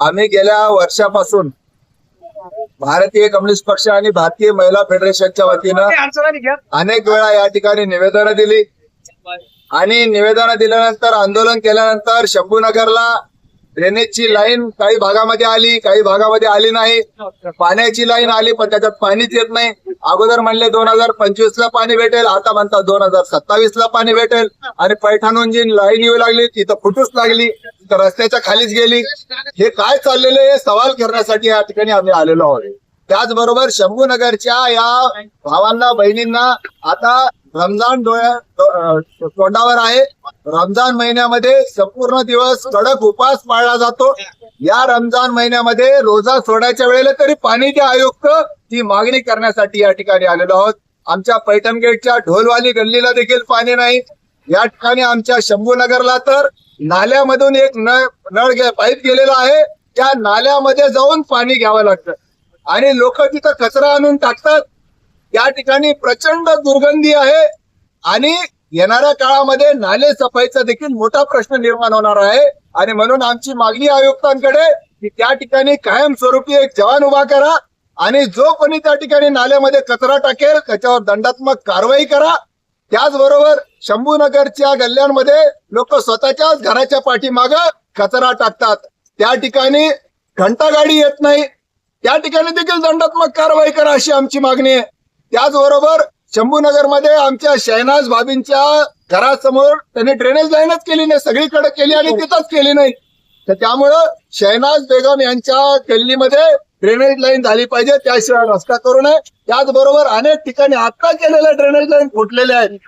आम्ही गेल्या वर्षापासून भारतीय कम्युनिस्ट पक्ष आणि भारतीय महिला फेडरेशनच्या वतीनं अनेक वेळा या ठिकाणी निवेदनं दिली. आणि निवेदनं दिल्यानंतर आंदोलन केल्यानंतर शंभूनगरला ड्रेनेजची लाईन काही भागामध्ये आली काही भागामध्ये आली नाही. पाण्याची लाईन आली पण त्याच्यात पाणीच येत नाही. अगोदर म्हणले दोन हजार पंचवीस ला पाणी भेटेल आता म्हणतात दोन हजार सत्तावीस ला पाणी भेटेल. आणि पैठणहून जी लाईन येऊ लागली तिथं फुटूच लागली. रस्त्याच्या खालीच गेली. हे काय चाललेलं आहे? हे सवाल करण्यासाठी या ठिकाणी आम्ही आलेलो आहोत. त्याचबरोबर शंभूनगरच्या या भावांना बहिणींना आता रमजान डोळ्या तोंडावर आहे. रमजान महिन्यामध्ये संपूर्ण दिवस कडक उपास पाळला जातो. या रमजान महिन्यामध्ये रोजा सोडायच्या वेळेला तरी पाणी द्या आयुक्त ती मागणी करण्यासाठी या ठिकाणी आलेलो आहोत. आमच्या पैठण गेटच्या ढोलवाली गल्लीला देखील पाणी नाही. या ठिकाणी आमच्या शंभूनगरला तर नाल्यामधून एक नळ नळ गे- पाईप गेलेला आहे. त्या नाल्यामध्ये जाऊन पाणी घ्यावं लागतं. आणि लोक तिथं कचरा आणून टाकतात. त्या ठिकाणी प्रचंड दुर्गंधी आहे. आणि येणाऱ्या काळामध्ये नाले सफाईचा देखील मोठा प्रश्न निर्माण होणार आहे. आणि म्हणून आमची मागणी आयुक्तांकडे की त्या ठिकाणी कायमस्वरूपी एक जवान उभा करा. आणि जो कोणी त्या ठिकाणी नाल्यामध्ये कचरा टाकेल त्याच्यावर दंडात्मक कारवाई करा. त्याचबरोबर शंभूनगरच्या गल्ल्यांमध्ये लोक स्वतःच्याच घराच्या पाठीमाग कचरा टाकतात. त्या ठिकाणी घंटागाडी येत नाही. त्या ठिकाणी देखील दंडात्मक कारवाई करा अशी आमची मागणी आहे. त्याचबरोबर शंभूनगरमध्ये आमच्या शहनाज भाभींच्या घरासमोर त्यांनी ड्रेनेज लाईनच केली नाही. सगळीकडे केली आणि तिथंच केली नाही. तर त्यामुळं शहनाज बेगम यांच्या गल्लीमध्ये ड्रेनेज लाईन झाली पाहिजे. त्याशिवाय रस्ता करू नये. त्याचबरोबर अनेक ठिकाणी आता केलेल्या ड्रेनेज लाईन फुटलेल्या आहेत.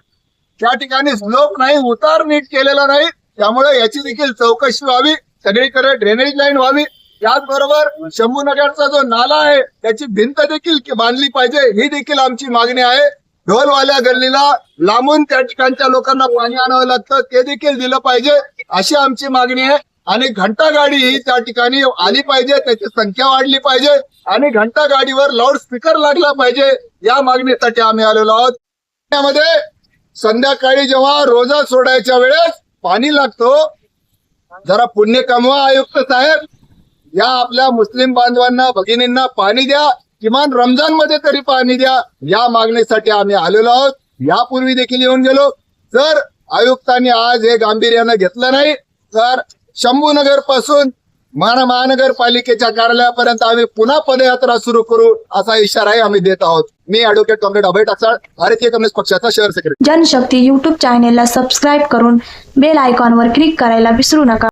त्या ठिकाणी स्लोप नाही उतार नीट केलेला नाही. त्यामुळे याची देखील चौकशी व्हावी सगळीकडे ड्रेनेज लाईन व्हावी. त्याचबरोबर शंभूनगरचा जो नाला आहे त्याची भिंत देखील बांधली पाहिजे ही देखील आमची मागणी आहे. ढोलवाल्या गल्लीला लांबून त्या ठिकाणच्या लोकांना पाणी आणावं लागतं ते देखील दिलं पाहिजे अशी आमची मागणी आहे. आणि घंटा गाडी ही त्या ठिकाणी आली पाहिजे त्याची संख्या वाढली पाहिजे. आणि घंटा गाडीवर लाऊड स्पीकर लागला पाहिजे या मागणीसाठी आम्ही आलेलो आहोत. त्यामध्ये संध्याकाळी जेव्हा रोजा सोडायच्या वेळेस पाणी लागतो जरा पुण्य कमवा आयुक्त साहेब. या आपल्या मुस्लिम बांधवांना भगिनींना पाणी द्या. किमान रमजानमध्ये तरी पाणी द्या. या मागणीसाठी आम्ही आलेलो आहोत. यापूर्वी देखील येऊन गेलो. जर आयुक्तांनी आज हे गांभीर्यानं घेतलं नाही तर शंभूनगरपासून महान महानगरपालिकेच्या कार्यालयापर्यंत आम्ही पुन्हा पदयात्रा सुरू करू असा इशाराही आम्ही देत आहोत. मी ऍडव्होकेट कॉम्रेड अभय टाकसाळ भारतीय कम्युनिस्ट पक्षाचा शहर सेक्रेटरी जनशक्ती युट्यूब चॅनेलला सबस्क्राईब करून बेल आयकॉनवर क्लिक करायला विसरू नका.